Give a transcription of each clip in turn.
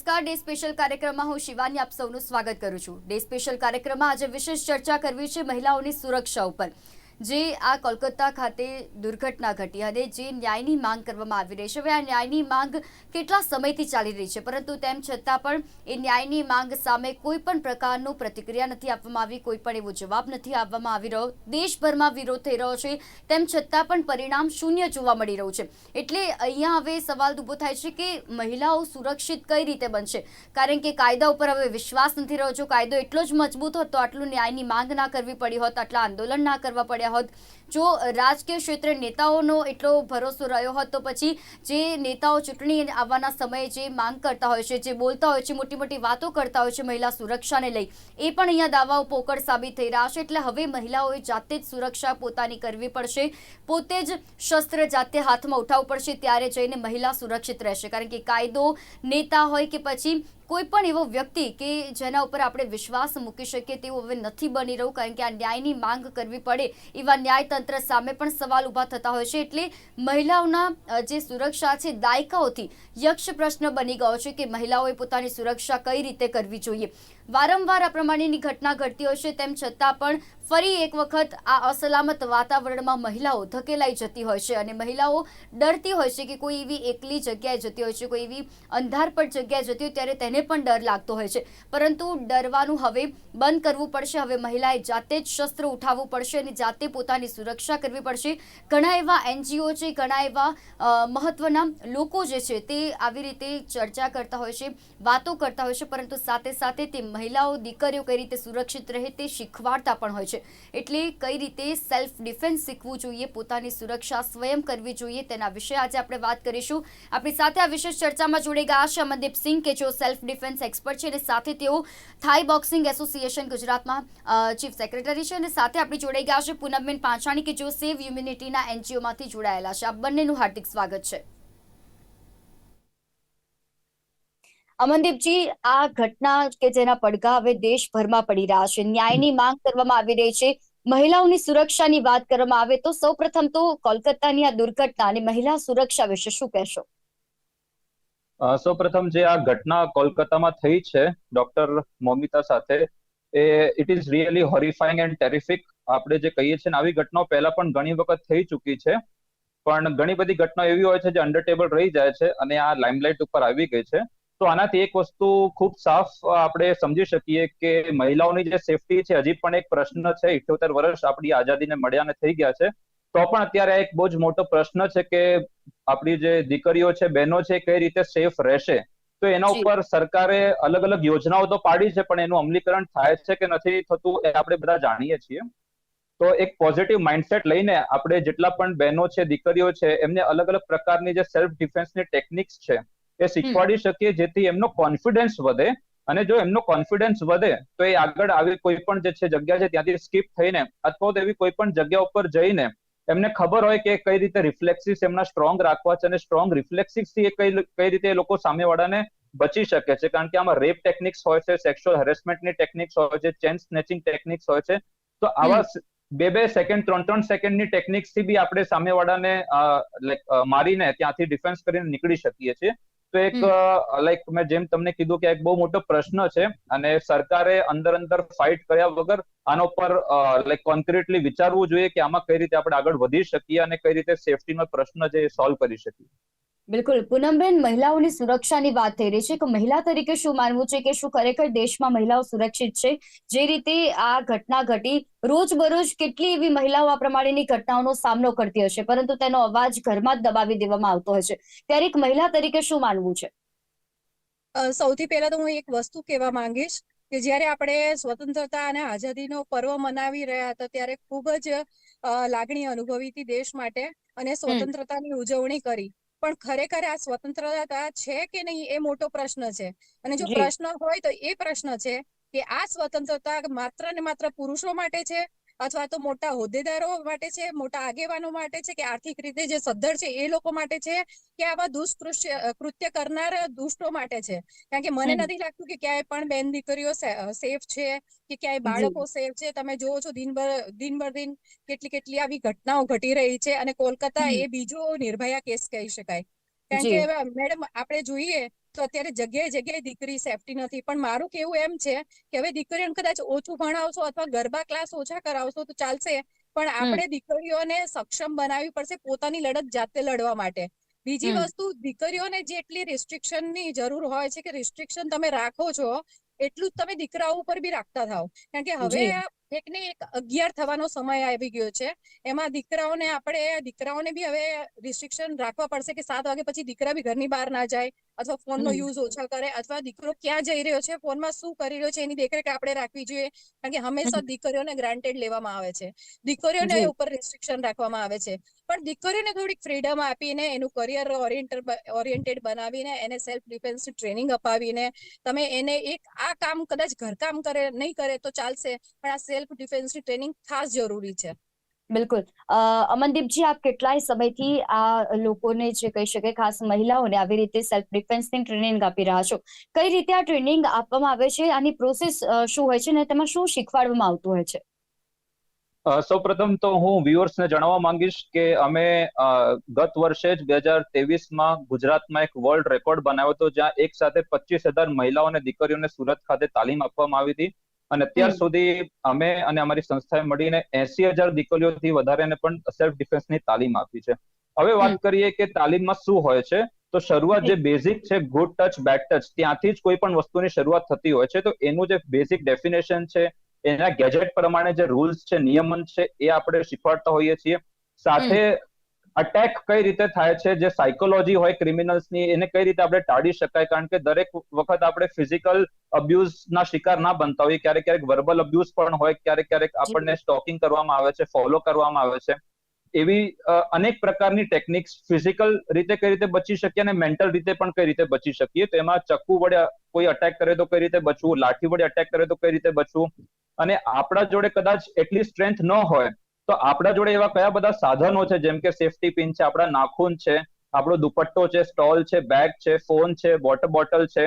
નમસ્કાર. Day special કાર્યક્રમમાં હું શિવાની આપ સૌનું સ્વાગત કરું છું. ડે સ્પેશિયલ કાર્યક્રમમાં આજે વિશેષ ચર્ચા કરવી છે મહિલાઓની સુરક્ષા ઉપર. જે આ કોલકાતા ખાતે દુર્ઘટના ઘટી અને જે ન્યાયની માંગ કરવામાં આવી રહી છે. હવે આ ન્યાયની માંગ કેટલા સમયથી ચાલી રહી છે? પરંતુ તેમ છતાં પણ એ ન્યાયની માંગ સામે કોઈ પણ પ્રકારનું પ્રતિક્રિયા નથી આપવામાં આવી, કોઈ પણ એવો જવાબ નથી આપવામાં આવી રહ્યો. દેશભરમાં વિરોધ થઈ રહ્યો છે. તેમ છતાં પણ પરિણામ શૂન્ય જોવા મળી રહ્યું છે. એટલે અહીંયા હવે સવાલ ઊભો થાય છે કે મહિલાઓ સુરક્ષિત કઈ રીતે બનશે? કારણ કે કાયદા ઉપર હવે વિશ્વાસ નથી રહ્યો. જો કાયદો એટલો જ મજબૂત હોત આટલું ન્યાયની માંગ ના કરવી પડી હોત, આટલા આંદોલન ના કરવા પડ્યા હોત જો રાજકીય ક્ષેત્રે નેતાઓનો એટલો ભરોસો રહ્યો હોત તો પછી જે નેતાઓ ચૂંટણી આવવાના સમયે જે માંગ કરતા હોય છે, જે બોલતા હોય છે, મોટી મોટી વાતો કરતા હોય છે મહિલા સુરક્ષાને લઈ, એ પણ અહીંયા દાવાઓ પોકળ સાબિત થઈ રહ્યા છે. એટલે હવે મહિલાઓએ જાતે જ સુરક્ષા પોતાની કરવી પડશે. પોતે જ શસ્ત્ર જાતે હાથમાં ઉઠાવવું પડશે ત્યારે જઈને મહિલા સુરક્ષિત રહેશે. કારણ કે કાયદો નેતા હોય કે પછી કોઈ પણ એવો વ્યક્તિ કે જેના ઉપર આપણે વિશ્વાસ મૂકી શકીએ તેવું હવે નથી બની રહ્યું. કારણ કે આ ન્યાયની માંગ કરવી પડે એવા ન્યાયતંત્ર સામે પણ સવાલ ઊભા થતા હોય છે એટલે મહિલાઓના જે સુરક્ષા છે, દાયકાઓથી યક્ષ પ્રશ્ન બની ગયો છે કે મહિલાઓએ પોતાની સુરક્ષા કઈ રીતે કરવી જોઈએ. વારંવાર આ પ્રમાણેની ઘટના ઘટતી હોય છે, તેમ છતાં પણ ફરી એક વખત આ અસલામત વાતાવરણમાં મહિલાઓ ધકેલાઈ જતી હોય છે અને મહિલાઓ ડરતી હોય છે કે કોઈ એવી એકલી જગ્યાએ જતી હોય છે, કોઈ એવી અંધારપટ જગ્યાએ જતી હોય ત્યારે તેને પણ ડર લાગતો હોય છે. પરંતુ ડરવાનું હવે બંધ કરવું પડશે. હવે મહિલાએ જાતે જ શસ્ત્ર ઉઠાવવું પડશે અને જાતે પોતાની સુરક્ષા કરવી પડશે. ઘણા એવા એનજીઓ છે, ઘણા એવા મહત્વના લોકો જે છે તે આવી રીતે ચર્ચા કરતા હોય છે, વાતો કરતા હોય છે, પરંતુ સાથે સાથે તે મહિલાઓ, દીકરીઓ કઈ રીતે સુરક્ષિત રહે તે શીખવાડતા પણ હોય છે. એટલે કઈ રીતે સેલ્ફ ડિફેન્સ શીખવું જોઈએ, પોતાની સુરક્ષા સ્વયં કરવી જોઈએ તેના વિશે આજે આપણે વાત કરીશું. આપણી સાથે આ વિશેષ ચર્ચામાં જોડે ગયા છે અમનદીપસિંહ કે જેઓ સેલ્ફ ડિફેન્સ એક્સપર્ટ છે અને સાથે તેઓ થાઈ બોક્સિંગ એસોસિએશન ગુજરાતમાં ચીફ સેક્રેટરી છે અને સાથે આપણી જોડાઈ ગયા છે પૂનમબેન પાંચાણી કે જેઓ સેવ યુમ્યુનિટીના એનજીઓમાંથી જોડાયેલા છે. આ બંનેનું હાર્દિક સ્વાગત છે. અમનદીપજી, આ ઘટના કે જેના પડઘા હવે દેશભરમાં પડી રહ્યા છે, ન્યાયની માંગ કરવામાં આવી રહી છે, મહિલાઓની સુરક્ષાની વાત કરવામાં આવે તો સૌપ્રથમ તો કોલકાતાની આ દુર્ઘટના અને મહિલા સુરક્ષા વિશે શું કહેશો? સૌપ્રથમ જે આ ઘટના કોલકાતામાં થઈ છે, ડોક્ટર મોમિતા સાથે, એ it is really horrifying and terrific આપણે જે કહીએ છીએ આવી ઘટનાઓ પહેલા પણ ઘણી વખત થઈ ચૂકી છે, પણ ઘણી બધી ઘટનાઓ એવી હોય છે જે અંડર ટેબલ રહી જાય છે અને આ લાઇમલાઇટ ઉપર આવી ગઈ છે. તો આનાથી એક વસ્તુ ખૂબ સાફ આપણે સમજી શકીએ કે મહિલાઓની જે સેફટી છે હજી પણ એક પ્રશ્ન છે. ઇઠ્યોતેર વર્ષ આપણી આઝાદીને મળ્યાને થઈ ગયા છે. તો પણ અત્યારે એક બહુ જ મોટો પ્રશ્ન છે કે આપણી જે દીકરીઓ છે બહેનો છે કઈ રીતે સેફ રહેશે? તો એના ઉપર સરકારે અલગ અલગ યોજનાઓ તો પાડી છે પણ એનું અમલીકરણ થાય છે કે નથી થતું એ આપણે બધા જાણીએ છીએ. તો એક પોઝિટિવ માઇન્ડસેટ લઈને આપણે જેટલા પણ બહેનો છે દીકરીઓ છે એમને અલગ અલગ પ્રકારની જે સેલ્ફ ડિફેન્સની ટેકનિક્સ છે એ શીખવાડી શકીએ જેથી એમનો કોન્ફિડન્સ વધે અને જો એમનો કોન્ફિડન્સ વધે તો એ આગળ આવી કોઈ પણ જે છે જગ્યા છે ત્યાંથી સ્કીપ થઈને અથવા તો એવી કોઈ પણ જગ્યા ઉપર જઈને એમને ખબર હોય કે કઈ રીતે રિફ્લેક્સિસ એમના સ્ટ્રોંગ રાખવા છે અને સ્ટ્રોંગ રિફ્લેક્સિસથી એ કઈ કઈ રીતે એ લોકો સામેવાળાને બચી શકે છે. કારણ કે આમાં રેપ ટેકનિક્સ હોય છે સેક્સ્યુઅલ હેરેસમેન્ટની ટેકનિક્સ હોય છે ચેન સ્નેચિંગ ટેકનિક્સ હોય છે. તો આવા બે બે સેકન્ડ ત્રણ ત્રણ સેકન્ડની ટેકનિક્સથી બી આપણે સામેવાળાને લાઈક મારીને ત્યાંથી ડિફેન્સ કરીને નીકળી શકીએ છીએ. તો એક લાઈક મેં જેમ તમને કીધું કે એક બહુ મોટો પ્રશ્ન છે અને સરકારે અંદર અંદર ફાઇટ કર્યા વગર આના ઉપર લાઈક કોન્ક્રીટલી વિચારવું જોઈએ કે આમાં કઈ રીતે આપણે આગળ વધી શકીએ અને કઈ રીતે સેફટીનો પ્રશ્ન છે એ સોલ્વ કરી શકીએ. બિલકુલ. પૂનમબેન મહિલાઓની સુરક્ષાની વાત થઈ રહી છે કે મહિલા તરીકે શું માનવું છે કે શું ખરેખર દેશમાં મહિલાઓ સુરક્ષિત છે? જે રીતે આ ઘટના ઘટી રોજ બરોજ કેટલી એવી મહિલાઓ આ પ્રમાણેની ઘટનાઓનો સામનો કરતી હશે? પરંતુ તેનો અવાજ ઘરમાં જ દબાવી દેવામાં આવતો હશે ત્યારે એક મહિલા તરીકે શું માનવું છે? સૌથી પહેલા તો હું એક વસ્તુ કહેવા માંગીશ કે જ્યારે આપણે સ્વતંત્રતા અને આઝાદીનો પર્વ મનાવી રહ્યા હતા ત્યારે ખૂબ જ લાગણી અનુભવી હતી દેશ માટે અને સ્વતંત્રતાની ઉજવણી કરી. પણ ખરેખર આ સ્વતંત્રતા છે કે નહીં એ મોટો પ્રશ્ન છે. અને જો પ્રશ્ન હોય તો એ પ્રશ્ન છે કે આ સ્વતંત્રતા માત્ર ને માત્ર પુરુષો માટે છે અથવા તો મોટા હોદ્દેદારો માટે છે મોટા આગેવાનો માટે છે કે આર્થિક રીતે જે સદ્ધર છે એ લોકો માટે છે કે આવા દુષ્કૃત્ય કૃત્ય કરનાર દુષ્ટો માટે છે. કારણ કે મને નથી લાગતું કે ક્યાંય પણ બેન દીકરીઓ સેફ છે કે ક્યાંય બાળકો સેફ છે. તમે જોવો છો દિનભર દિનભર દિન કેટલી કેટલી આવી ઘટનાઓ ઘટી રહી છે અને કોલકાતા એ બીજો નિર્ભયા કેસ કહી શકાય. કારણ કે મેડમ આપણે જોઈએ તો અત્યારે જગ્યાએ જગ્યાએ દીકરી સેફટી નથી. પણ મારું કેવું એમ છે કે હવે દીકરીઓને કદાચ ઓછું ભણાવશો અથવા ગરબા ક્લાસ ઓછા કરાવશો તો ચાલશે. પણ આપણે દીકરીઓને સક્ષમ બનાવવી પડશે પોતાની લડત જાતે લડવા માટે. બીજી વસ્તુ દીકરીઓને જેટલી રિસ્ટ્રિક્શનની ની જરૂર હોય છે કે રિસ્ટ્રિક્શન તમે રાખો છો એટલું જ તમે દીકરાઓ ઉપર બી રાખતા થાવ કારણ કે હવે આ એક ને એક અગિયાર થવાનો સમય આવી ગયો છે. એમાં દીકરાઓને આપણે દીકરાઓને બી હવે રિસ્ટ્રિક્શન રાખવા પડશે કે સાત વાગે પછી દીકરા બી ઘરની બહાર ના જાય અથવા ફોનનો યુઝ ઓછા કરે અથવા દીકરો ક્યાં જઈ રહ્યો છે ફોનમાં શું કરી રહ્યો છે એની દેખરેખ આપણે રાખવી જોઈએ. કારણ કે હંમેશા દીકરીઓને ગ્રાન્ટેડ લેવામાં આવે છે. દીકરીઓને ઉપર રિસ્ટ્રિક્શન રાખવામાં આવે છે. પણ દીકરીઓને થોડીક ફ્રીડમ આપીને એનું કરિયર ઓરિએન્ટેડ બનાવીને એને સેલ્ફ ડિફેન્સની ટ્રેનિંગ અપાવીને તમે એને એક આ કામ કદાચ ઘરકામ કરે નહીં કરે તો ચાલશે. પણ આ સેલ્ફ ડિફેન્સની ટ્રેનિંગ ખાસ જરૂરી છે. બિલકુલ. અમનદીપજી આપ કેટલાય સમયથી આ લોકોને જે કહી શકે ખાસ મહિલાઓને આવી રીતે સેલ્ફ ડિફેન્સની ટ્રેનિંગ આપી રહ્યા છો. કઈ રીતે આ ટ્રેનિંગ આપવામાં આવે છે? આની પ્રોસેસ શું હોય છે? અને તેમાં શું શીખવાડવામાં આવતું હોય છે? સૌપ્રથમ તો હું viewers ને જણાવવા માંગીશ કે અમે અ, ગત વર્ષે જ બે હજાર તેવીસમાં ગુજરાતમાં એક વર્લ્ડ રેકોર્ડ બનાવ્યો હતો જ્યાં એક સાથે પચીસ હજાર મહિલાઓ અને દીકરીઓને સુરત ખાતે તાલીમ આપવામાં આવી હતી. અને અત્યાર સુધી અમે અને અમારી સંસ્થાએ મળીને એસી હજાર દીકરીઓથી વધારેને પણ સેલ્ફ ડિફેન્સની તાલીમ આપી છે. હવે વાત કરીએ કે તાલીમમાં શું હોય છે તો શરૂઆત જે બેઝિક છે ગુડ ટચ બેડ ટચ ત્યાંથી જ કોઈ પણ વસ્તુની શરૂઆત થતી હોય છે તો એનું જે બેઝિક ડેફિનેશન છે એના ગેજેટ પ્રમાણે જે રૂલ્સ છે નિયમન છે એ આપણે શીખવાડતા હોઈએ છીએ. સાથે અટેક કઈ રીતે થાય છે? જે સાયકોલોજી હોય ક્રિમિનલ્સની એને કઈ રીતે આપણે ટાળી શકાય? કારણ કે દરેક વખત આપણે ફિઝિકલ અબ્યુઝ ના શિકાર ના બનતા હોઈએ. ક્યારેક ક્યારેક વર્બલ અબ્યુઝ પણ હોય, ક્યારેક ક્યારેક આપણને સ્ટોકિંગ કરવામાં આવે છે ફોલો કરવામાં આવે છે. એવી અનેક પ્રકારની ટેકનિક્સ ફિઝિકલ રીતે કઈ રીતે બચી શકીએ અને મેન્ટલ રીતે પણ કઈ રીતે બચી શકીએ? તો એમાં ચક્કુ વડે કોઈ અટેક કરે તો કઈ રીતે બચવું? લાઠી વડે અટેક કરે તો કઈ રીતે બચવું? અને આપણા જોડે કદાચ એટલી સ્ટ્રેન્થ ન હોય તો આપણા જોડે એવા કયા બધા સાધનો છે જેમ કે સેફટી પિન છે આપણા નાખૂન છે આપણો દુપટ્ટો છે સ્ટોલ છે બેગ છે ફોન છે વોટર બોટલ છે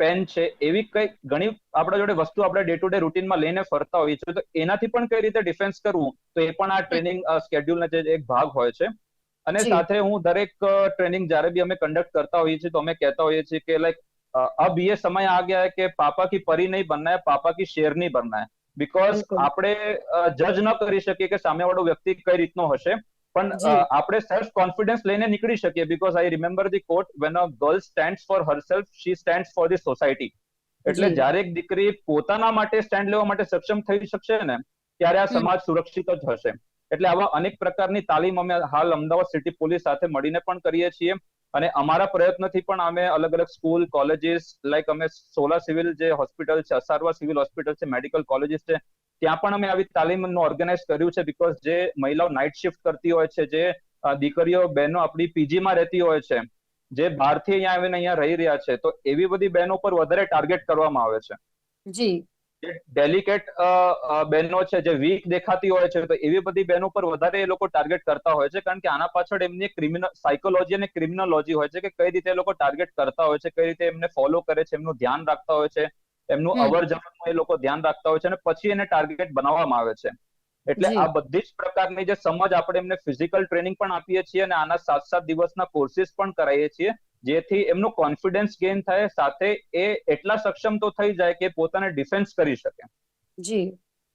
પેન છે એવી કઈ ઘણી આપણા જોડે વસ્તુ આપણે ડે ટુ ડે રૂટીનમાં લઈને ફરતા હોઈએ છીએ તો એનાથી પણ કઈ રીતે ડિફેન્સ કરવું તો એ પણ આ ટ્રેનિંગ સ્કેડ્યુલનો જે એક ભાગ હોય છે અને જી. સાથે હું દરેક ટ્રેનિંગ જ્યારે બી અમે કન્ડક્ટ કરતા હોઈએ છીએ તો અમે કહેતા હોઈએ છીએ કે લાઈક अब ये समय आ गया है कि पापा की परी नहीं बनना है पापा की शेर नहीं बनना है બીકોઝ આપણે જજ ન કરી શકીએ કે સામેવાળો વ્યક્તિ કઈ રીતનો હશે. પણ આપણે સેલ્ફ કોન્ફિડન્સ લઈને નીકળી શકીએ because I remember the quote when a girl stand for herself she stand for the society એટલે. જ્યારે એક દીકરી પોતાના માટે સ્ટેન્ડ લેવા માટે સક્ષમ થઈ શકશે ને ત્યારે આ સમાજ સુરક્ષિત જ હશે. એટલે આવા અનેક પ્રકારની તાલીમ અમે હાલ અમદાવાદ સિટી પોલીસ સાથે મળીને પણ કરીએ છીએ. અને અમારા પ્રયત્નથી પણ અમે અલગ અલગ સ્કૂલ, કોલેજીસ લાઈક અમે સોલા સિવિલ જે હોસ્પિટલ છે, અસારવા સિવિલ હોસ્પિટલ છે, મેડિકલ કોલેજીસ છે, ત્યાં પણ અમે આવી તાલીમનું ઓર્ગેનાઇઝ કર્યું છે બીકોઝ જે મહિલાઓ નાઇટ શિફ્ટ કરતી હોય છે, જે દીકરીઓ, બહેનો આપણી પીજીમાં રહેતી હોય છે, જે બહારથી અહીંયા આવીને અહીંયા રહી રહ્યા છે, તો એવી બધી બહેનો પર વધારે ટાર્ગેટ કરવામાં આવે છે. જી. જે ડેલિકેટ બહેનો છે જે વીક દેખાતી હોય છે તો એવી બધી બહેનો પર વધારે એ લોકો ટાર્ગેટ કરતા હોય છે કારણ કે આના પાછળ એમની ક્રિમિનલ સાયકોલોજી અને ક્રિમિનોલોજી હોય છે કે કઈ રીતે એ લોકો ટાર્ગેટ કરતા હોય છે કઈ રીતે એમને ફોલો કરે છે એમનું ધ્યાન રાખતા હોય છે એમનું. અવર જવરનું એ લોકો ધ્યાન રાખતા હોય છે અને પછી એને ટાર્ગેટ બનાવવામાં આવે છે. એટલે આ બધી જ પ્રકારની જે સમજ આપણે એમને ફિઝિકલ ટ્રેનિંગ પણ આપીએ છીએ અને આના સાત સાત દિવસના કોર્સિસ પણ કરાવીએ છીએ. જેથી એમનો કોન્ફિડન્સ ગેઇન થાય, સાથે એ એટલા સક્ષમ તો થઈ જાય કે પોતાને ડિફેન્સ કરી શકે. જી.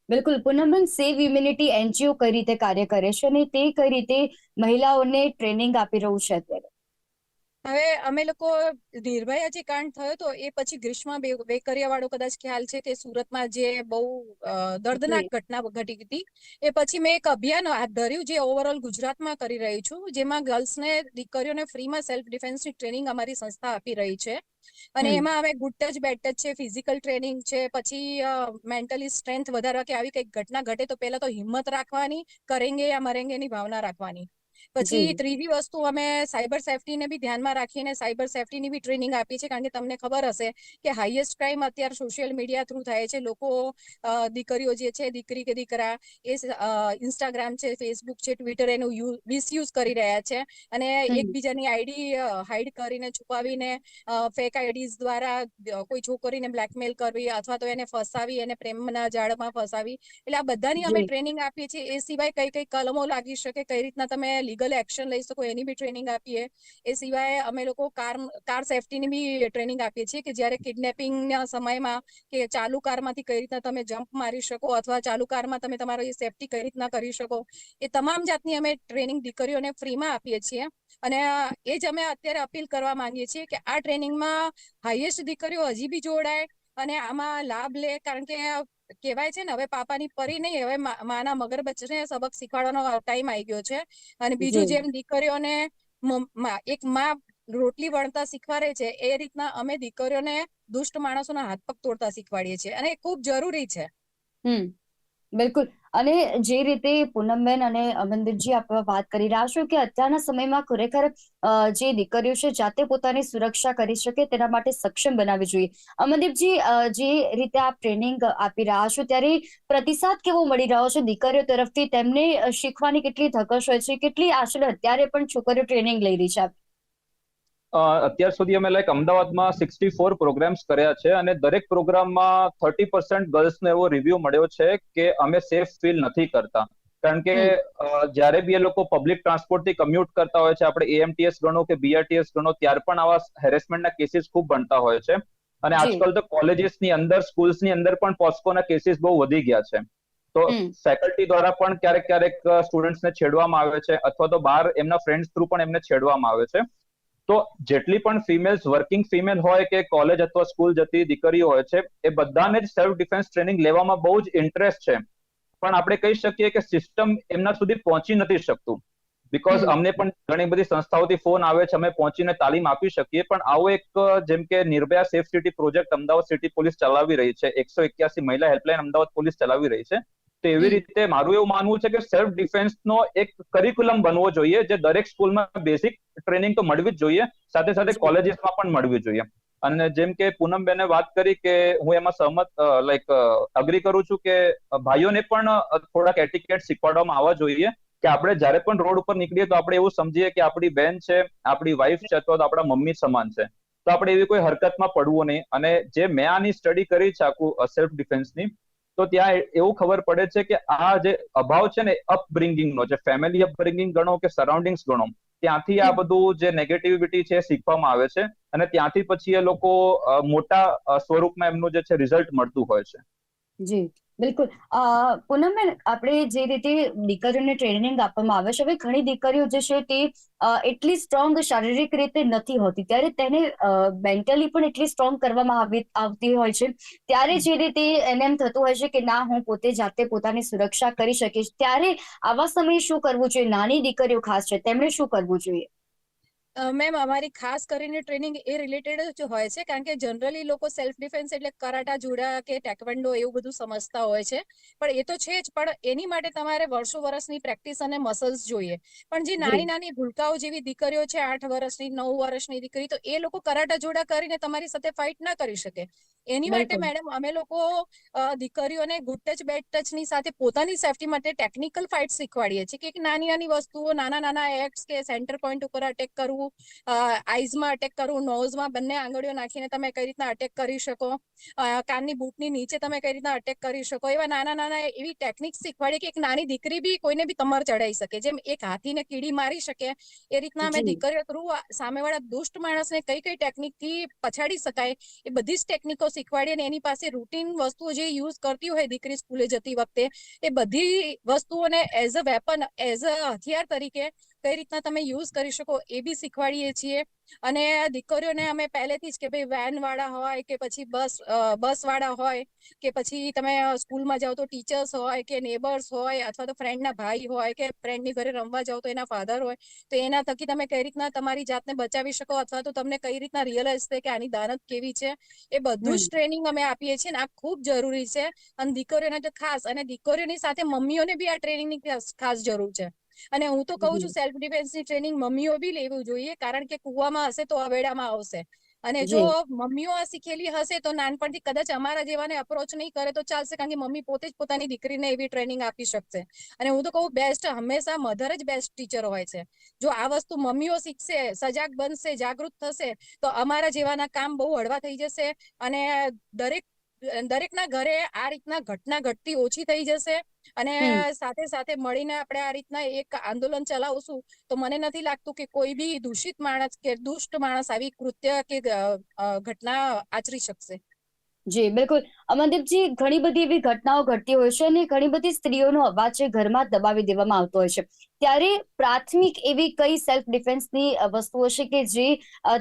બિલકુલ. પૂનમબેન સેવ ઇમ્યુનિટી એનજીઓ કઈ રીતે કાર્ય કરે છે અને તે કઈ રીતે મહિલાઓને ટ્રેનિંગ આપી રહ્યું છે અત્યારે? હવે અમે લોકો નિર્ભયા જે કાંડ થયો હતો એ પછી ગ્રીષ્મા બે વેકરિયા વાળો કદાચ ખ્યાલ છે કે સુરતમાં જે બહુ દર્દનાક ઘટના ઘટી હતી એ પછી મેં એક અભિયાન હાથ ધર્યું જે ઓવરઓલ ગુજરાતમાં કરી રહી છું જેમાં ગર્લ્સને દીકરીઓને ફ્રીમાં સેલ્ફ ડિફેન્સની ટ્રેનિંગ અમારી સંસ્થા આપી રહી છે. અને એમાં હવે ગુડ ટચ બેડ ટચ છે ફિઝિકલ ટ્રેનિંગ છે પછી મેન્ટલી સ્ટ્રેન્થ વધારવા કે આવી કંઈક ઘટના ઘટે તો પહેલા તો હિંમત રાખવાની કરેંગે યા મરેંગેની ભાવના રાખવાની. પછી ત્રીજી વસ્તુ અમે સાયબર સેફટીને બી ધ્યાનમાં રાખીને સાયબર સેફટીની બી ટ્રેનિંગ આપી છે કારણ કે તમને ખબર હશે કે હાઈએસ્ટ ક્રાઇમ અત્યારે સોશિયલ મીડિયા થ્રુ થાય છે. લોકો દીકરીઓ જે છે દીકરી કે દીકરા એ ઇન્સ્ટાગ્રામ છે ફેસબુક છે ટ્વિટર એનું મિસયુઝ કરી રહ્યા છે અને એકબીજાની આઈડી હાઈડ કરીને છુપાવીને ફેક આઈડીઝ દ્વારા કોઈ છોકરીને બ્લેકમેલ કરવી અથવા તો એને ફસાવી એને પ્રેમના જાળમાં ફસાવી. એટલે આ બધાની અમે ટ્રેનિંગ આપીએ છીએ. એ સિવાય કઈ કઈ કલમો લાગી શકે કઈ રીતના તમે લીગલ એક્શન લઈ શકો, એની બી ટ્રેનિંગ આપીએ. એ સિવાય અમે લોકો કાર કાર સેફટીની બી ટ્રેનિંગ આપીએ છીએ કે જ્યારે કિડનેપિંગના સમયમાં કે ચાલુ કારમાંથી કઈ રીતના તમે જમ્પ મારી શકો અથવા ચાલુ કારમાં તમે તમારો એ સેફટી કઈ રીતના કરી શકો, એ તમામ જાતની અમે ટ્રેનિંગ દીકરીઓને ફ્રીમાં આપીએ છીએ. અને એ જ અમે અત્યારે અપીલ કરવા માંગીએ છીએ કે આ ટ્રેનિંગમાં હાઈએસ્ટ દીકરીઓ હજી બી જોડાય અને આમાં લાભ લે. કારણ કે કહેવાય છે ને હવે પાપાની પરી નહીં હવે માના મગરબચ્ચને સબક શીખવાડવાનો ટાઈમ આવી ગયો છે. અને બીજું જેમ દીકરીઓને એક માં રોટલી વણતા શીખવાડે છે એ રીતના અમે દીકરીઓને દુષ્ટ માણસોના હાથ પગ તોડતા શીખવાડીએ છીએ. અને એ ખૂબ જરૂરી છે. બિલકુલ. અને જે રીતે પૂનમબેન અને અમનદીપજી આપ વાત કરી રહ્યા છો કે અત્યારના સમયમાં ખરેખર જે દીકરીઓ છે, જાતે પોતાની સુરક્ષા કરી શકે તેના માટે સક્ષમ બનાવવી જોઈએ. અમનદીપજી જે રીતે આપ ટ્રેનિંગ આપી રહ્યા છો ત્યારે પ્રતિસાદ કેવો મળી રહ્યો છે? દીકરીઓ તરફથી તેમને શીખવાની કેટલી ધકશ હોય છે? કેટલી આશરે અત્યારે પણ છોકરીઓ ટ્રેનિંગ લઈ રહી છે અત્યાર સુધી અમે લાઈક અમદાવાદમાં સિક્સટી ફોર પ્રોગ્રામ્સ કર્યા છે અને દરેક પ્રોગ્રામમાં થર્ટી પર્સન્ટ ગર્લ્સનો એવો રિવ્યુ મળ્યો છે કે અમે સેફ ફીલ નથી કરતા. કારણ કે જ્યારે બી એ લોકો પબ્લિક ટ્રાન્સપોર્ટથી કમ્યુટ કરતા હોય છે આપણે એએમટીએસ ગણો કે બીઆરટીએસ ગણો ત્યાર પણ આવા હેરેસમેન્ટના કેસીસ ખૂબ બનતા હોય છે. અને આજકાલ તો કોલેજીસની અંદર સ્કૂલ્સની અંદર પણ પોસ્કોના કેસીસ બહુ વધી ગયા છે. તો. ફેકલ્ટી દ્વારા પણ ક્યારેક ક્યારેક સ્ટુડન્ટ્સને છેડવામાં આવે છે અથવા તો બહાર એમના ફ્રેન્ડ્સ થ્રુ પણ એમને છેડવામાં આવે છે. તો જેટલી પણ ફિમેલ્સ વર્કિંગ ફિમેલ હોય કે કોલેજ અથવા સ્કૂલ જતી દીકરીઓ હોય છે એ બધાને જ સેલ્ફ ડિફેન્સ ટ્રેનિંગ લેવામાં બહુ જ ઇન્ટરેસ્ટ છે. પણ આપણે કહી શકીએ કે સિસ્ટમ એમના સુધી પહોંચી નથી શકતું. બીકોઝ અમને પણ ઘણી બધી સંસ્થાઓથી ફોન આવે છે અમે પહોંચીને તાલીમ આપી શકીએ પણ આવો એક જેમ કે Nirbhaya safe city project Ahmedabad city police ચલાવી રહી છે એકસો એક્યાસી મહિલા હેલ્પલાઇન અમદાવાદ પોલીસ ચલાવી રહી છે. તો એવી રીતે મારું એવું માનવું છે કે સેલ્ફ ડિફેન્સ નો એક કરિક્યુલમ બનવો જોઈએ જે દરેક સ્કૂલમાં બેસિક ટ્રેનિંગ તો મળવી જ જોઈએ સાથે સાથે. કોલેજીસમાં પણ મળવી જોઈએ. અને જેમ કે પૂનમબેને વાત કરી કે હું એમાં સહમત લાઈક અગ્રી કરું છું કે ભાઈઓને પણ થોડાક એટિકેટ શીખવાડવામાં આવવા જોઈએ કે આપણે જ્યારે પણ રોડ ઉપર નીકળીએ તો આપણે એવું સમજીએ કે આપણી બેન છે આપણી વાઈફ છે અથવા તો આપણા મમ્મી સમાન છે. તો આપણે એવી કોઈ હરકતમાં પડવું નહીં. અને જે મેં આની સ્ટડી કરી છે આખું સેલ્ફ ડિફેન્સની તો ત્યાં એવું ખબર પડે છે કે આ જે અભાવ છે ને અપબ્રિંગિંગ નો, જે ફેમિલી અપબ્રિંગિંગ ગણો કે સરાઉન્ડિંગ્સ ગણો, ત્યાંથી આ બધું જે નેગેટિવિટી છે શીખવામાં આવે છે અને ત્યાંથી પછી એ લોકો મોટા સ્વરૂપમાં એમનું જે છે રિઝલ્ટ મળતું હોય છે. જી, બિલકુલ. પૂનમબેન આપણે જે રીતે દીકરીઓને ટ્રેનિંગ આપવામાં આવે છે, હવે ઘણી દીકરીઓ જે છે તે એટલી સ્ટ્રોંગ શારીરિક રીતે નથી હોતી. ત્યારે તેને મેન્ટલી પણ એટલી સ્ટ્રોંગ કરવામાં આવી, આવતી હોય છે. ત્યારે જે રીતે એને એમ થતું હોય છે કે ના, હું પોતે જાતે પોતાની સુરક્ષા કરી શકીશ. ત્યારે આવા સમયે શું કરવું જોઈએ? નાની દીકરીઓ ખાસ છે, તેમણે શું કરવું જોઈએ? મેમ અમારી ખાસ કરીને ટ્રેનિંગ એ રિલેટેડ જ હોય છે કારણ કે જનરલી લોકો સેલ્ફ ડિફેન્સ એટલે કરાટા જુડા કે ટેકવન્ડો એવું બધું સમજતા હોય છે. પણ એ તો છે જ પણ એની માટે તમારે વર્ષો વર્ષની પ્રેક્ટિસ અને મસલ્સ જોઈએ. પણ જે નાની નાની ભૂલકાઓ જેવી દીકરીઓ છે આઠ વર્ષની નવ વર્ષની દીકરી તો એ લોકો કરાટા જોડા કરીને તમારી સાથે ફાઇટ ના કરી શકે. એની માટે મેડમ અમે લોકો દીકરીઓને ગુડ ટચ બેડ ટચની સાથે પોતાની સેફટી માટે ટેકનિકલ ફાઇટ શીખવાડીએ છીએ કે નાની નાની વસ્તુઓ નાના નાના એક્સ કે સેન્ટર પોઈન્ટ ઉપર અટેક કરવું આઈઝમાં અટેક કરવું નોઝમાં બંને આંગળીઓ નાખીને તમે કઈ રીતના અટેક કરી શકો કાનની બૂટની નીચે તમે કઈ રીતના અટેક કરી શકો એવા નાના નાના એવી ટેકનિક શીખવાડીએ કે એક નાની દીકરી બી કોઈને બી તમાર ચડાઈ શકે. જેમ એક હાથીને કીડી મારી શકે એ રીતના અમે દીકરીઓ થ્રુ સામેવાળા દુષ્ટ માણસને કઈ કઈ ટેકનિકથી પછાડી શકાય એ બધી જ ટેકનિકો શીખવાડીએ અને એની પાસે રૂટીન વસ્તુઓ જે યુઝ કરતી હોય દીકરી સ્કૂલે જતી વખતે, એ બધી વસ્તુઓને as a weapon as a હથિયાર તરીકે કઈ રીતના તમે યુઝ કરી શકો એ બી શીખવાડીએ છીએ. અને દીકરીઓને અમે પહેલેથી જ કે ભાઈ વેન વાળા હોય કે પછી બસ બસ વાળા હોય કે પછી તમે સ્કૂલમાં જાઓ તો ટીચર્સ હોય કે નેબર્સ હોય અથવા તો ફ્રેન્ડના ભાઈ હોય કે ફ્રેન્ડની ઘરે રમવા જાઓ તો એના ફાધર હોય તો એના થકી તમે કઈ રીતના તમારી જાતને બચાવી શકો અથવા તો તમને કઈ રીતના રિયલાઇઝ થાય કે આની દાનત કેવી છે. એ બધું જ ટ્રેનિંગ અમે આપીએ છીએ ને આ ખૂબ જરૂરી છે. અને દીકરીઓને તો ખાસ અને દીકરીઓની સાથે મમ્મીઓને બી આ ટ્રેનિંગની ખાસ ખાસ જરૂર છે. અને હું તો કહું છું. સેલ્ફ ડિફેન્સની ટ્રેનિંગ મમ્મીઓ બી લેવું જોઈએ કારણ કે કુવામાં હશે તો અવેડામાં આવશે. અને જો મમ્મીઓ આ શીખેલી હશે તો નાનપણથી કદાચ અમારા જેવાને અપ્રોચ નહીં કરે તો ચાલશે કારણ કે મમ્મી પોતે જ પોતાની દીકરીને એવી ટ્રેનિંગ આપી શકશે. અને હું તો કહું બેસ્ટ હંમેશા મધર જ બેસ્ટ ટીચર હોય છે. જો આ વસ્તુ મમ્મીઓ શીખશે સજાગ બનશે જાગૃત થશે તો અમારા જેવાના કામ બહુ હળવા થઈ જશે અને દરેક દરેકના ઘરે આ રીતના ઘટના ઘટતી ઓછી થઈ જશે અને સાથે સાથે મળીને આપણે આ રીતના એક આંદોલન ચલાવશું તો મને નથી લાગતું કે કોઈ બી દૂષિત માણસ કે દુષ્ટ માણસ આવી કૃત્ય કે ઘટના આચરી શકશે. જી બિલકુલ. અમનદીપજી, ઘણી બધી એવી ઘટનાઓ ઘટતી હોય છે અને ઘણી બધી સ્ત્રીઓનો અવાજ છે ઘરમાં દબાવી દેવામાં આવતો હોય છે. ત્યારે પ્રાથમિક એવી કઈ સેલ્ફ ડિફેન્સની વસ્તુઓ છે કે જે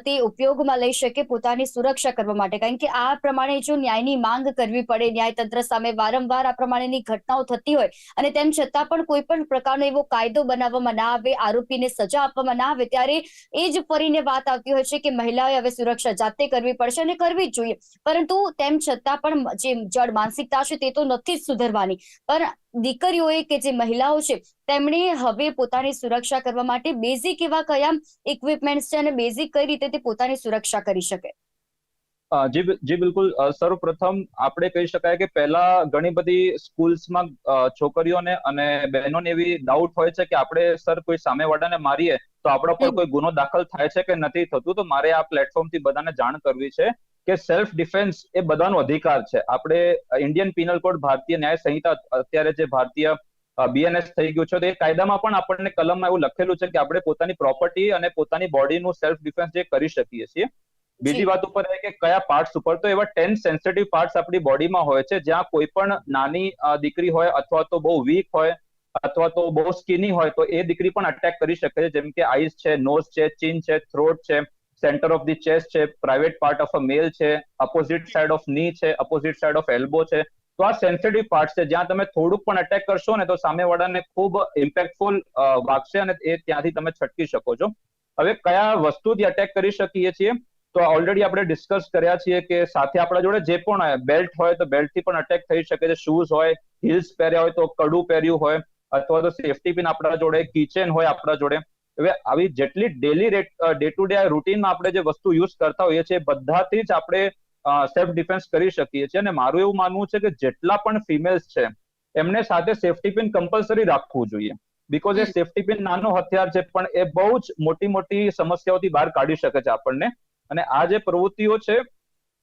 તે ઉપયોગમાં લઈ શકે પોતાની સુરક્ષા કરવા માટે? કારણ કે આ પ્રમાણે જો ન્યાયની માંગ કરવી પડે, ન્યાયતંત્ર સામે વારંવાર આ પ્રમાણેની ઘટનાઓ થતી હોય અને તેમ છતાં પણ કોઈ પણ પ્રકારનો એવો કાયદો બનાવવામાં ના આવે, આરોપીને સજા આપવામાં ના આવે, ત્યારે એ જ ફરીને વાત આવતી હોય છે કે મહિલાઓએ હવે સુરક્ષા જાતે કરવી પડશે અને કરવી જ જોઈએ. પરંતુ તેમ છતાં પણ જે જડ માનસિકતા છે તે તો નથી સુધરવાની. પણ દીકરીઓએ કે જે મહિલાઓ છે તેમણે હવે પોતાની સુરક્ષા કરવા માટે બેઝિક એવા કયા ઇક્વિપમેન્ટ્સ છે અને બેઝિક કઈ રીતે તે પોતાની સુરક્ષા કરી શકે? જી જી બિલકુલ. સર્વપ્રથમ આપણે કહી શકાય કે પહેલા ઘણી બધી સ્કૂલ્સમાં છોકરીઓને અને બહેનોને એવી ડાઉટ હોય છે કે આપણે સર કોઈ સામેવાળાને મારીએ તો આપણા પર કોઈ ગુનો દાખલ થાય છે કે નથી થતું? તો મારે આ પ્લેટફોર્મથી બધાને જાણ કરવી છે. કે સેલ્ફ ડિફેન્સ એ બધાનો અધિકાર છે. આપણે ઇન્ડિયન પિનલ કોડ ભારતીય ન્યાય સંહિતા અત્યારે જે ભારતીય બીએનએસ થઈ ગયું છે તો એ કાયદામાં પણ આપણને કલમમાં એવું લખેલું છે કે આપણે પોતાની પ્રોપર્ટી અને પોતાની બોડીનું સેલ્ફ ડિફેન્સ જે કરી શકીએ છીએ. બીજી વાત ઉપર કે કયા પાર્ટસ ઉપર? તો એવા ટેન સેન્સિટિવ પાર્ટસ આપણી બોડીમાં હોય છે જ્યાં કોઈ પણ નાની દીકરી હોય અથવા તો બહુ વીક હોય અથવા તો બહુ સ્કિની હોય તો એ દીકરી પણ અટેક કરી શકે છે. જેમ કે આઈસ છે નોઝ છે ચીન છે થ્રોટ છે સેન્ટર ઓફ ધી ચેસ્ટ છે private part of a male છે અપોઝિટ સાઇડ ઓફની છે અપોઝિટ સાઇડ ઓફ એલ્બો છે. તો આ સેન્સિટિવ પાર્ટ છે જ્યાં તમે થોડુંક પણ અટેક કરશો ને તો સામેવાળાને ખૂબ ઇમ્પેક્ટફુલ વાગશે અને એ ત્યાંથી તમે છટકી શકો છો. હવે કયા વસ્તુથી અટેક કરી શકીએ છીએ? તો ઓલરેડી આપણે ડિસ્કસ કર્યા છીએ કે સાથે આપણા જોડે જે પણ બેલ્ટ હોય તો બેલ્ટથી પણ અટેક થઈ શકે છે. શૂઝ હોય હિલ્સ પહેર્યા હોય તો કડું પહેર્યું હોય અથવા તો સેફટી પિન આપણા જોડે કિચેન હોય આપણા જોડે. હવે આવી જેટલી ડેલી ડે ટુ ડે રૂટીનમાં આપણે જે વસ્તુ યુઝ કરતા હોઈએ છીએ બધાથી જ આપણે સેલ્ફ ડિફેન્સ કરી શકીએ છીએ. અને મારું એવું માનવું છે કે જેટલા પણ ફિમેલ્સ છે એમને સાથે સેફ્ટી પિન કમ્પલસરી રાખવું જોઈએ. બીકોઝ એ સેફ્ટી પિન નાનો હથિયાર છે પણ એ બહુ જ મોટી મોટી સમસ્યાઓથી બહાર કાઢી શકે છે આપણને. અને આ જે પ્રવૃત્તિઓ છે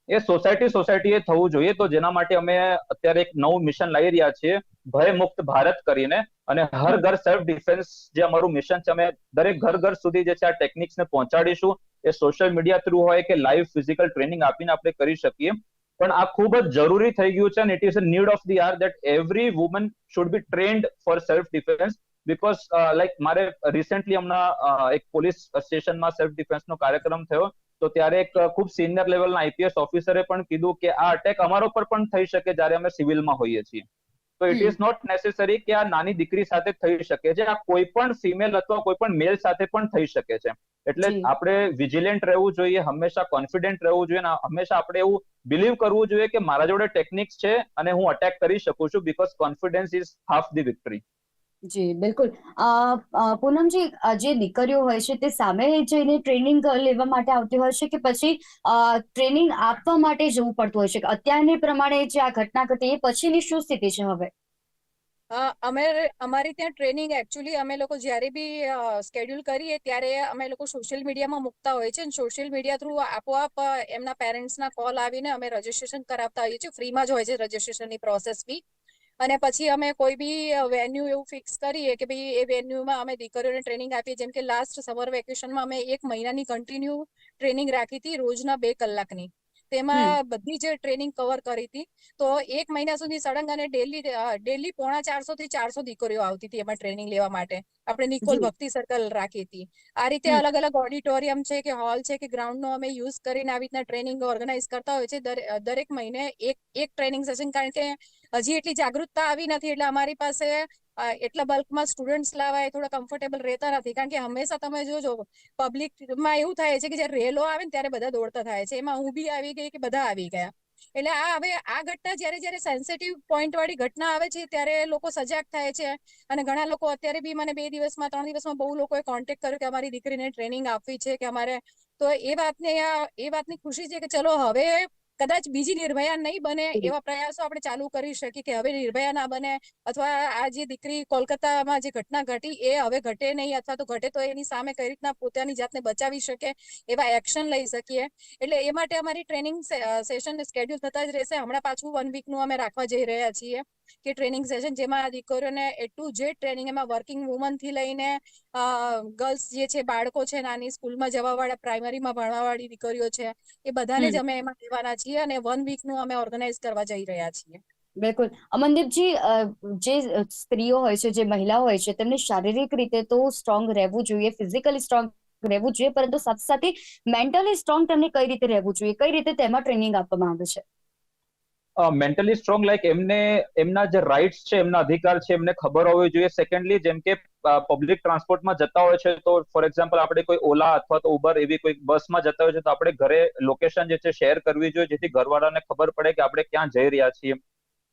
એ સોસાયટી સોસાયટીએ થવું જોઈએ. તો જેના માટે અમે અત્યારે એક નવું મિશન લાવી રહ્યા છીએ ભય મુક્ત ભારત કરીને. અને હર ઘર સેલ્ફ ડિફેન્સ જે અમારું મિશન છે, અમે દરેક ઘર ઘર સુધી જે છે, આ ટેકનિક્સને પહોંચાડીશું. એ સોશિયલ મીડિયા થ્રુ હોય કે લાઈવ ફિઝિકલ ટ્રેનિંગ આપીને આપણે કરી શકીએ. પણ આ ખૂબ જ જરૂરી થઈ ગયું છે અને it is a need of the hour that every woman should be trained for self defence because like મારે રિસેન્ટલી હમણાં એક પોલીસ સ્ટેશનમાં સેલ્ફ ડિફેન્સનો કાર્યક્રમ થયો. તો ત્યારે એક ખૂબ સિનિયર લેવલના આઈપીએસ ઓફિસરે પણ કીધું કે આ અટેક અમારો પર પણ થઈ શકે જ્યારે અમે સિવિલમાં હોઈએ છીએ. તો ઇટ ઇઝ નોટ નેસેસરી કે આ નાની દીકરી સાથે થઈ શકે છે. આ કોઈ પણ ફિમેલ અથવા કોઈ પણ મેલ સાથે પણ થઈ શકે છે. એટલે આપણે વિજિલન્ટ રહેવું જોઈએ હંમેશા કોન્ફિડન્ટ રહેવું જોઈએ અને હંમેશા આપણે એવું બિલીવ કરવું જોઈએ કે મારા જોડે ટેકનિક્સ છે અને હું અટેક કરી શકું છું because confidence is half the victory જી, બિલકુલ. પૂનમજી જે દીકરીઓ હોય છે તે સામે જઈને ટ્રેનિંગ લેવા માટે આવતી હોય છે કે પછી ટ્રેનિંગ આપવા માટે જવું પડતું હોય છે? અત્યારની પ્રમાણે જે આ ઘટના ઘટી એ પછીની શું સ્થિતિ છે હવે? અમે, અમારી ત્યાં ટ્રેનિંગ એકચ્યુઅલી અમે લોકો જ્યારે બી સ્કેડ્યુલ કરીએ ત્યારે અમે લોકો સોશિયલ મીડિયામાં મૂકતા હોય છે અને સોશિયલ મીડિયા થ્રુ આપોઆપ એમના પેરેન્ટ્સના કોલ આવીને અમે રજીસ્ટ્રેશન કરાવતા હોઈએ છીએ. ફ્રીમાં જ હોય છે રજીસ્ટ્રેશનની પ્રોસેસ બી. અને પછી અમે કોઈ બી વેન્યુ એવું ફિક્સ કરીએ કે ભાઈ એ વેન્યુમાં અમે દીકરીઓને ટ્રેનિંગ આપીએ. જેમ કે લાસ્ટ સમર વેકેશનમાં અમે એક મહિનાની કન્ટિન્યુ ટ્રેનિંગ રાખી હતી રોજના બે કલાકની. તેમાં બધી જ ટ્રેનિંગ કવર કરી હતી. તો એક મહિના સુધી સળંગ અને ડેલી ડેલી પોણા ચારસો થી ચારસો દીકરીઓ આવતી હતી એમાં ટ્રેનિંગ લેવા માટે. આપણે નિકોલ ભક્તિ સર્કલ રાખી હતી. આ રીતે અલગ અલગ ઓડિટોરિયમ છે કે હોલ છે કે ગ્રાઉન્ડ નો અમે યુઝ કરીને આવી રીતના ટ્રેનિંગ ઓર્ગેનાઇઝ કરતા હોય છે. દરેક મહિને એક એક ટ્રેનિંગ સેશન કારણ કે હજી એટલી જાગૃતતા આવી નથી, એટલે અમારી પાસે એટલા બલ્કમાં સ્ટુડન્ટ્સ લાવવા એ થોડા કમ્ફર્ટેબલ રહેતા નથી. કારણ કે હંમેશા તમે જોજો, પબ્લિકમાં એવું થાય છે કે જ્યારે રેલો આવે ને ત્યારે બધા દોડતા થાય છે. એમાં હું બી આવી ગઈ કે બધા આવી ગયા. એટલે આ હવે, આ ઘટના જ્યારે જ્યારે સેન્સિટિવ પોઈન્ટ વાળી ઘટના આવે છે, ત્યારે લોકો સજાગ થાય છે. અને ઘણા લોકો અત્યારે બી મને બે દિવસમાં, ત્રણ દિવસમાં બહુ લોકોએ કોન્ટેક્ટ કર્યો કે અમારી દીકરીને ટ્રેનિંગ આપવી છે, કે અમારે, તો એ વાતને, એ વાતની ખુશી છે કે ચલો હવે કદાચ બીજી નિર્ભયા નહીં બને એવા પ્રયાસો આપણે ચાલુ કરી શકીએ કે હવે નિર્ભયા ના બને અથવા આ જે દીકરી કોલકાતામાં જે ઘટના ઘટી એ હવે ઘટે નહીં અથવા તો ઘટે તો એની સામે કઈ રીતના પોતાની જાતને બચાવી શકે એવા એક્શન લઈ શકીએ. એટલે એ માટે અમારી ટ્રેનિંગ સેશન સ્કેડ્યુલ થતા જ રહેશે. હમણાં પાછું વન વીકનું અમે રાખવા જઈ રહ્યા છીએ. કે ટ્રેનિંગ સેશન જેમાં દીકરીઓને એ ટુ જેડ ટ્રેનિંગ એમાં વર્કિંગ વુમનથી લઈને ગર્લ્સ જે છે બાળકો છે નાની સ્કૂલમાં જવા વાળા પ્રાઇમરીમાં ભણવા વાળી દીકરીઓ છે એ બધાને જ અમે એમાં લેવાના છીએ અને વન વીકનું અમે ઓર્ગેનાઇઝ કરવા જઈ રહ્યા છીએ. બિલકુલ. અમનદીપજી જે સ્ત્રીઓ હોય છે જે મહિલાઓ હોય છે તેમને શારીરિક રીતે તો સ્ટ્રોંગ રહેવું જોઈએ ફિઝિકલી સ્ટ્રોંગ રહેવું જોઈએ પરંતુ સાથે સાથે મેન્ટલી સ્ટ્રોંગ તેમને કઈ રીતે રહેવું જોઈએ કઈ રીતે તેમાં ટ્રેનિંગ આપવામાં આવે છે? મેન્ટલી સ્ટ્રોંગ લાઈક એમને એમના જે રાઇટ્સ છે એમના અધિકાર છે એમને ખબર હોવી જોઈએ. સેકન્ડલી જેમ કે પબ્લિક ટ્રાન્સપોર્ટમાં જતા હોય છે તો ફોર એક્ઝામ્પલ આપણે કોઈ ઓલા અથવા તો ઉબર એવી કોઈ બસમાં જતા હોય છે તો આપણે ઘરે લોકેશન જે છે શેર કરવી જોઈએ જેથી ઘરવાળાને ખબર પડે કે આપણે ક્યાં જઈ રહ્યા છીએ.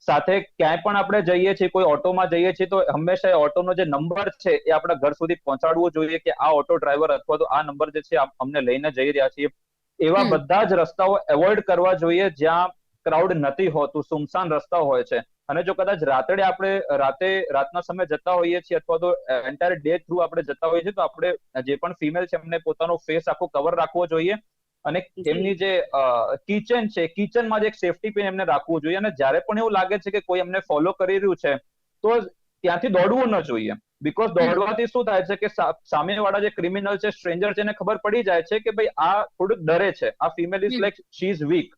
સાથે ક્યાંય પણ આપણે જઈએ છીએ કોઈ ઓટોમાં જઈએ છીએ તો હંમેશા એ ઓટોનો જે નંબર છે એ આપણા ઘર સુધી પહોંચાડવો જોઈએ કે આ ઓટો ડ્રાઈવર અથવા તો આ નંબર જે છે અમને લઈને જઈ રહ્યા છીએ. એવા બધા જ રસ્તાઓ એવોઇડ કરવા જોઈએ જ્યાં ક્રાઉડ નથી હોતું સુમસાન રસ્તા હોય છે. અને જો કદાચ રાત્રે આપણે રાતે રાતના સમય જતા હોઈએ છીએ અથવા તો એન્ટાયર ડે થ્રુ આપણે જતા હોઈએ છીએ તો આપણે જે પણ ફિમેલ છે એમને પોતાનો ફેસ આખો કવર રાખવો જોઈએ. અને એમની જે કિચન છે કિચનમાં જે એક સેફટી પિન એમને રાખવું જોઈએ. અને જ્યારે પણ એવું લાગે છે કે કોઈ એમને ફોલો કરી રહ્યું છે તો ત્યાંથી દોડવું ન જોઈએ. બીકોઝ દોડવાથી શું થાય છે કે સામેવાળા જે ક્રિમિનલ છે સ્ટ્રેન્જર છે એને ખબર પડી જાય છે કે ભાઈ આ થોડુંક ડરે છે. આ female is. Like she is weak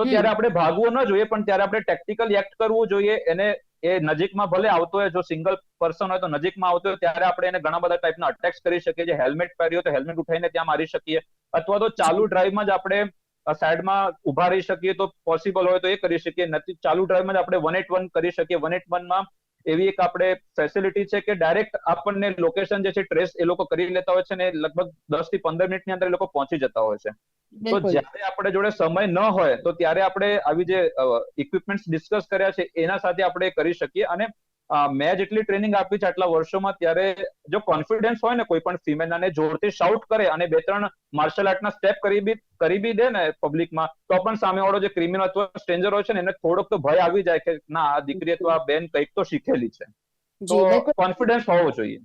તો ત્યારે આપણે ભાગવું ન જોઈએ પણ ત્યારે આપણે ટેક્ટિકલ એક્ટ કરવું જોઈએ. એને એ નજીકમાં ભલે આવતો હોય જો સિંગલ પર્સન હોય તો નજીકમાં આવતો હોય ત્યારે આપણે એને ઘણા બધા ટાઈપના અટેક્સ કરી શકીએ જે હેલ્મેટ પહેર્યો તો હેલ્મેટ ઉઠાઈને ત્યાં મારી શકીએ. અથવા તો ચાલુ ડ્રાઈવમાં જ આપણે સાઈડમાં ઊભા રહી શકીએ તો પોસિબલ હોય તો એ કરી શકીએ. નથી ચાલુ ડ્રાઈવમાં જ આપણે વન એટ વન કરી શકીએ. વન એટ વનમાં એવી એક આપણે ફેસિલિટી છે કે ડાયરેક્ટ આપણને લોકેશન જે છે ટ્રેસ એ લોકો કરી લેતા હોય છે ને લગભગ દસથી પંદર મિનિટની અંદર એ લોકો પહોંચી જતા હોય છે. તો જ્યારે આપણે જોડે સમય ન હોય તો ત્યારે આપણે આવી જે ઇક્વિપમેન્ટ્સ ડિસ્કસ કર્યા છે એના સાથે આપણે કરી શકીએ અને મેં જેટલી ટ્રેનિંગ આપી છે આટલા વર્ષોમાં ત્યારે જો કોન્ફિડન્સ હોય ને કોઈ પણ ફિમેલ અને જોરથી શાઉટ કરે અને બે ત્રણ માર્શલ આર્ટના સ્ટેપ કરી બી કરી બી દે ને પબ્લિકમાં તો પણ સામેવાળો જે ક્રિમિનલ અથવા સ્ટ્રેન્જર હોય છે ને એને થોડોક તો ભય આવી જાય કે ના આ દીકરી અથવા બેન કંઈક તો શીખેલી છે. તો કોન્ફિડન્સ હોવો જોઈએ.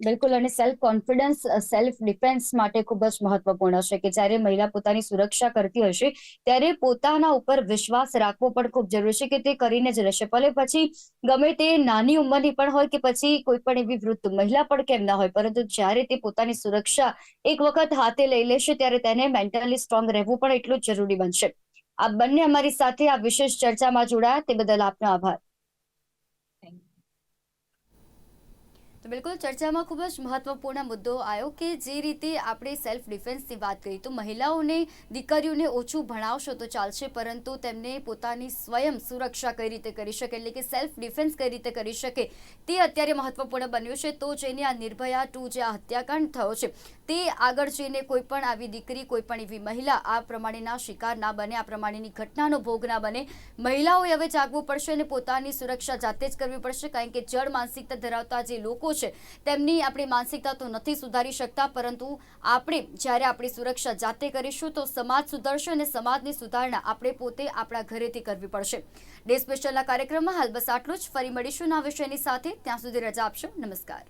બિલકુલ, અને સેલ્ફ કોન્ફિડન્સ સેલ્ફ ડિફેન્સ માટે ખૂબ જ મહત્વપૂર્ણ છે કે જ્યારે મહિલા પોતાની સુરક્ષા કરતી હશે ત્યારે પોતાના ઉપર વિશ્વાસ રાખવો પણ ખૂબ જરૂરી છે કે તે કરીને જ રહેશે. ભલે પછી ગમે તે નાની ઉંમરની પણ હોય કે પછી કોઈ પણ એવી વૃદ્ધ મહિલા પણ કેમ ના હોય, પરંતુ જ્યારે તે પોતાની સુરક્ષા એક વખત હાથે લઈ લેશે, ત્યારે તેને મેન્ટલી સ્ટ્રોંગ રહેવું પણ એટલું જ જરૂરી બનશે. આ બંને અમારી સાથે આ વિશેષ ચર્ચામાં જોડાયા, તે બદલ આપનો આભાર. તો બિલકુલ ચર્ચામાં ખૂબ જ મહત્વપૂર્ણ મુદ્દો આવ્યો કે જે રીતે આપણે સેલ્ફ ડિફેન્સની વાત કરી તો મહિલાઓને, દીકરીઓને ઓછું ભણાવશો તો ચાલશે, પરંતુ તેમને પોતાની સ્વયં સુરક્ષા કઈ રીતે કરી શકે, એટલે કે સેલ્ફ ડિફેન્સ કઈ રીતે કરી શકે, તે અત્યારે મહત્વપૂર્ણ બન્યું છે. તો જઈને આ નિર્ભયા ટુ જે આ હત્યાકાંડ થયો છે, તે આગળ જઈને કોઈ પણ આવી દીકરી, કોઈ પણ એવી મહિલા આ પ્રમાણેના શિકાર ના બને, આ પ્રમાણેની ઘટનાનો ભોગ ના બને. મહિલાઓએ હવે જાગવું પડશે અને પોતાની સુરક્ષા જાતે જ કરવી પડશે, કારણ કે જળ માનસિકતા ધરાવતા જે લોકો છે. તેમની આપણી માનસિકતા તો નથી સુધારી શકતા, પરંતુ આપણે જ્યારે આપણી સુરક્ષા જાતે કરીશું તો સમાજ સુધરશે અને સમાજની સુધારણા આપણે પોતે આપણા ઘરેથી કરવી પડશે. ડે સ્પેશિયલના કાર્યક્રમમાં હાલ બસ આટલું જ. ફરી મળીશું ના વિષયની સાથે. ત્યાં સુધી રજા આપશો. નમસ્કાર.